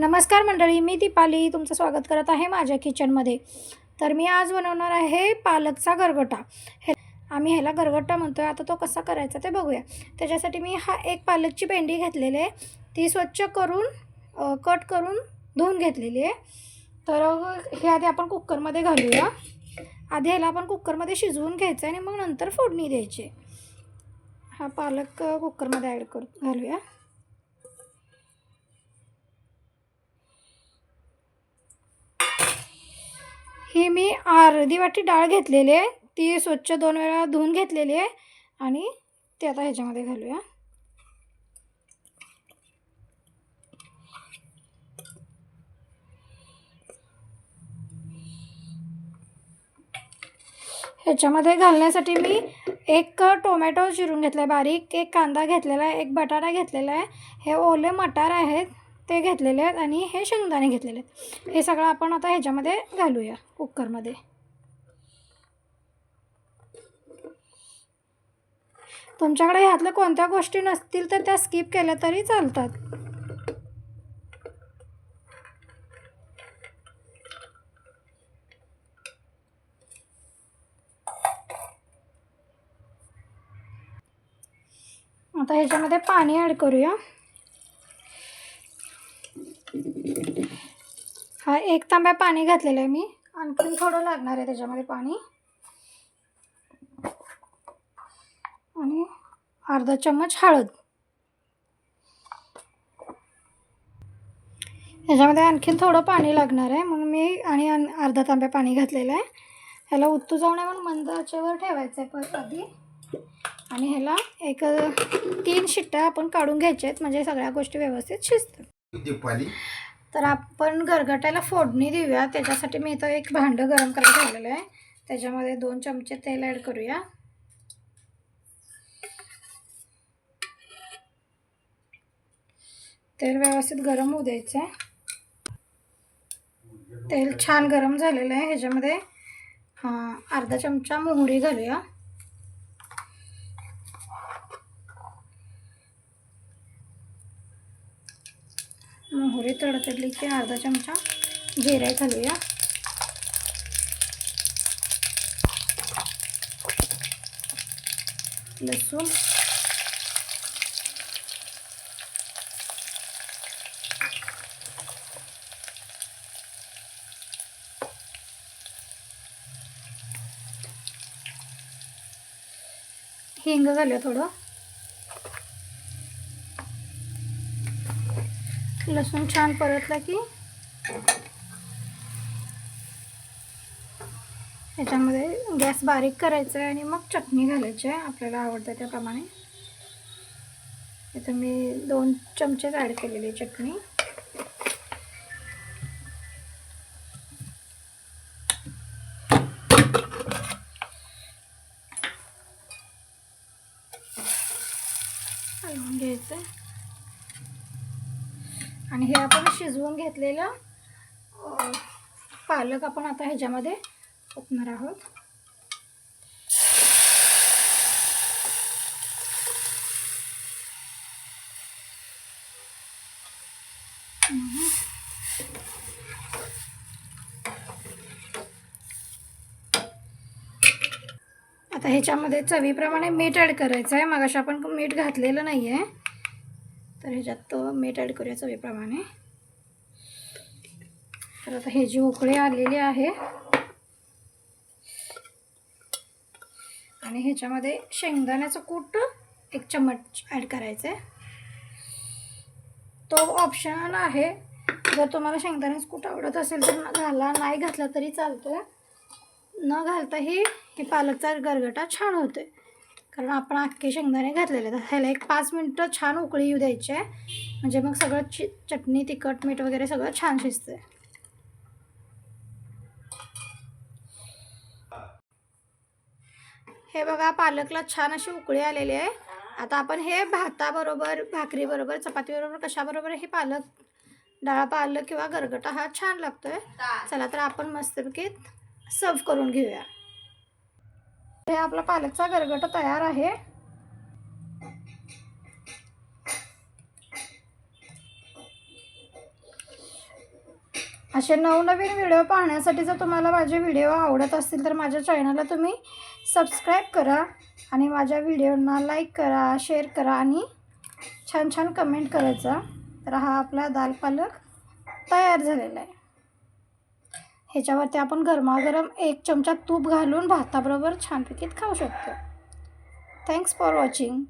नमस्कार मंडळी मी दीपाली तुमचं स्वागत करत आहे माझ्या किचनमध्ये तर मी आज बनवणार आहे पालकचा गरगटा. हे आम्ही ह्याला गरगटा म्हणतो आहे आता तो कसा करायचा ते बघूया. त्याच्यासाठी मी हा एक पालकची पेंडी घेतलेली आहे. ती स्वच्छ करून कट करून धुवून घेतलेली आहे. तर हे आधी आपण कुकरमध्ये घालूया. आधी ह्याला आपण कुकरमध्ये शिजवून घ्यायचं आहे आणि मग नंतर फोडणी द्यायची हा पालक कुकरमध्ये ॲड कर घालूया. ही मी अर्धी वाटी डाळ घेतलेली आहे. ती स्वच्छ दोन वेळा धुवून घेतलेली आहे. आणि ती आता ह्याच्यामध्ये घालूया. ह्याच्यामध्ये घालण्यासाठी मी एक टोमॅटो चिरून घेतला आहे बारीक एक कांदा घेतलेला आहे एक बटाटा घेतलेला आहे. हे ओले मटार आहेत. ते घेतलेले आहेत आणि हे शेंगदाणे घेतलेले आहेत. हे सगळं आपण आता ह्याच्यामध्ये घालूया कुकरमध्ये. तुमच्याकडे ह्यातल्या कोणत्या गोष्टी नसतील तर त्या स्किप केल्या तरी चालतात. आता ह्याच्यामध्ये पाणी ॲड करूया. हा एक तांब्या पाणी घातलेलं आहे मी. आणखीन थोडं लागणार आहे त्याच्यामध्ये पाणी. आणि अर्धा चम्मच हळद. ह्याच्यामध्ये आणखीन थोडं पाणी लागणार आहे. म्हणून मी आणि अर्धा तांब्या पाणी घातलेलं आहे. ह्याला उत्तू जाऊन नये म्हणून मंद आचेवर ठेवायचं आहे परत आधी. आणि ह्याला एक तीन शिट्ट्या आपण काढून घ्यायच्या आहेत. म्हणजे सगळ्या गोष्टी व्यवस्थित शिजतात. तर आपण गरगट्याला फोडणी देऊया. त्याच्यासाठी मी इथं एक भांडं गरम करायला ठेवलेलं आहे. त्याच्यामध्ये दोन चमचे तेल ॲड करूया. तेल व्यवस्थित गरम होऊ द्यायचं आहे तेल छान गरम झालेलं आहे. ह्याच्यामध्ये अर्धा चमचा मोहरी घालूया. मोहरी तडतडली की अर्धा चमचा जिरे घालूया. लसूण. हिंग घालूया थोडं. लसूण छान परतला की ह्याच्यामध्ये गॅस बारीक करायचा आहे आणि मग चटणी घालायची आहे. आपल्याला आवडतं त्याप्रमाणे. इथं मी दोन चमचेच ॲड केलेली चटणी. घ्यायचं आहे. आणि हे आपण शिजवून घेतलेलं पालक आपण आता ह्याच्यामध्ये ओतणार आहोत. आता ह्याच्यामध्ये चवीप्रमाणे मीठ ॲड करायचं आहे मग आपण मीठ घातलेलं नाही आहे तर ह्याच्यात तो मीठ ॲड करूया चवीप्रमाणे. तर आता हे जी उकळी आलेली आहे आणि ह्याच्यामध्ये शेंगदाण्याचं कूट एक चम्मच ॲड करायचं आहे तो ऑप्शनल आहे. जर तुम्हाला शेंगदाण्याचं कूट आवडत असेल तर घाला नाही घातला तरी चालतं न घालताही हे पालकचा गरगटा छान होते कारण आपण अख्खे शेंगदाणे घातलेले आहेत. ह्याला एक पाच मिनटं छान उकळी येऊ द्यायची आहे. म्हणजे मग सगळं चि चटणी तिखट मीठ वगैरे सगळं छान शिजतं हे बघा पालकला छान अशी उकळी आलेली आहे. आता आपण हे भाताबरोबर भाकरीबरोबर चपातीबरोबर कशाबरोबर हे पालक डाळ पालक किंवा गरगटा हा छान लागतोय. चला तर आपण मस्तपैकी सर्व करून घेऊया. हे आपला पालकचा गरगट तयार आहे. असे नवनवीन व्हिडिओ पाहण्यासाठी जर तुम्हाला माझे व्हिडिओ आवडत असतील तर माझ्या चॅनलला तुम्ही सबस्क्राईब करा आणि माझ्या व्हिडिओना लाईक करा शेअर करा आणि छान छान कमेंट करायचा. तर हा आपला दाल पालक तयार झालेला आहे. ह्याच्यावरती आपण गरमागरम एक चमचा तूप घालून भाताबरोबर छानपैकी खाऊ शकतो. Thanks for watching